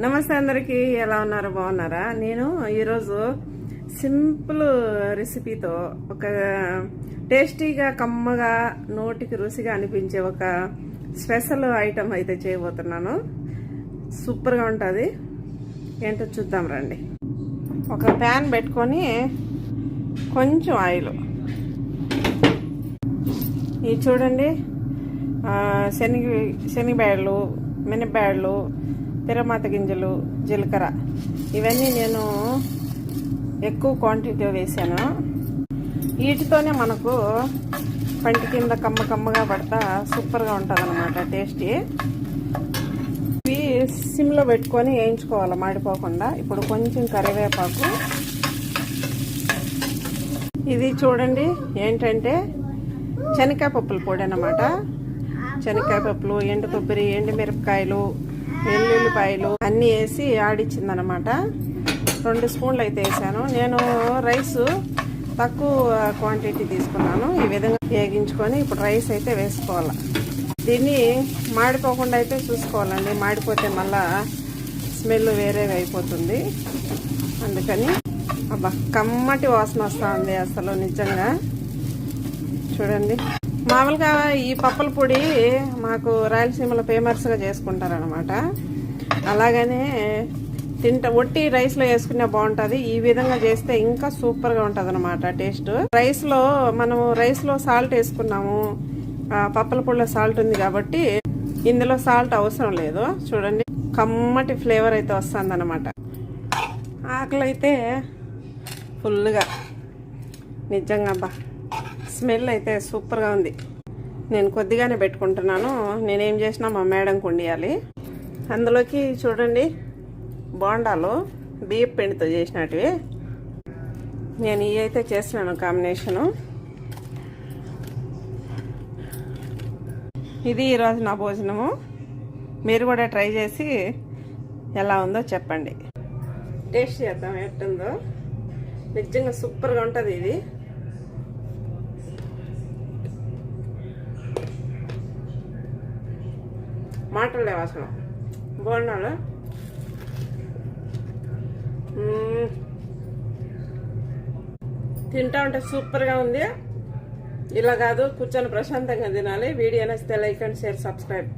నమస్తే అందరికీ ఎలా ఉన్నారు? బాగున్నారా? నేను ఈరోజు సింపుల్ రెసిపీతో ఒక టేస్టీగా కమ్మగా నోటికి రుచిగా అనిపించే ఒక స్పెషల్ ఐటమ్ అయితే చేయబోతున్నాను. సూపర్గా ఉంటుంది. ఏంటో చూద్దాం రండి. ఒక ప్యాన్ పెట్టుకొని కొంచెం ఆయిల్. ఇది చూడండి. ఆ, శనగ శనగబేడలు మినపేడలు తిరమాత గింజలు జీలకర్ర. ఇవన్నీ నేను ఎక్కువ క్వాంటిటీలో వేసాను. వీటితోనే మనకు పంటి కింద కమ్మ కమ్మగా పడతా సూపర్గా ఉంటుంది అనమాట టేస్టీ. ఇవి సిమ్లో పెట్టుకొని వేయించుకోవాలి మాడిపోకుండా. ఇప్పుడు కొంచెం కరివేపాకు. ఇది చూడండి ఏంటంటే శనక్కాయ పప్పుల పొడి అనమాట శనక్కాయ పప్పులు ఎండు కొబ్బరి ఎండు మిరపకాయలు వెల్లుల్లిపాయలు అన్నీ వేసి ఆడిచ్చిందనమాట. రెండు స్పూన్లు అయితే వేసాను. నేను రైస్ తక్కువ క్వాంటిటీ తీసుకున్నాను. ఈ విధంగా వేగించుకొని ఇప్పుడు రైస్ అయితే వేసుకోవాలి. దీన్ని మాడిపోకుండా అయితే చూసుకోవాలండి. మాడిపోతే మళ్ళా స్మెల్ వేరేగా అయిపోతుంది. అందుకని అబ్బా కమ్మటి వాసన వస్తూ ఉంది అసలు నిజంగా. చూడండి. మామూలుగా ఈ పప్పల పొడి మాకు రాయలసీమలో ఫేమస్గా చేసుకుంటారనమాట అలాగనే తింటా ఒట్టి రైస్లో వేసుకునే బాగుంటుంది. ఈ విధంగా చేస్తే ఇంకా సూపర్గా ఉంటుంది అనమాట టేస్ట్. రైస్లో మనము రైస్లో సాల్ట్ వేసుకున్నాము. ఆ, పప్పల పొడిలో సాల్ట్ ఉంది కాబట్టి ఇందులో సాల్ట్ అవసరం లేదు. చూడండి కమ్మటి ఫ్లేవర్ అయితే వస్తుంది అనమాట ఆకలి అయితే ఫుల్గా. నిజంగా అబ్బా. స్మెల్ అయితే సూపర్గా ఉంది. నేను కొద్దిగానే పెట్టుకుంటున్నాను. నేనేం చేసినా మా మేడంకి వండియాలి అందులోకి చూడండి బోండాలు బియ్యం పిండితో చేసినటివి. నేను ఇవి అయితే చేస్తున్నాను కాంబినేషను. ఇది ఈరోజు నా భోజనము. మీరు కూడా ట్రై చేసి ఎలా ఉందో చెప్పండి. టేస్ట్ చేద్దాం ఎట్టుందో. నిజంగా సూపర్గా ఉంటుంది ఇది. మాటలు లేవు అసలు బోనాలు తింటా ఉంటే సూపర్గా ఉంది. ఇలా కాదు కూర్చొని ప్రశాంతంగా తినాలి. వీడియో నచ్చితే లైక్ అండ్ షేర్ సబ్స్క్రైబ్.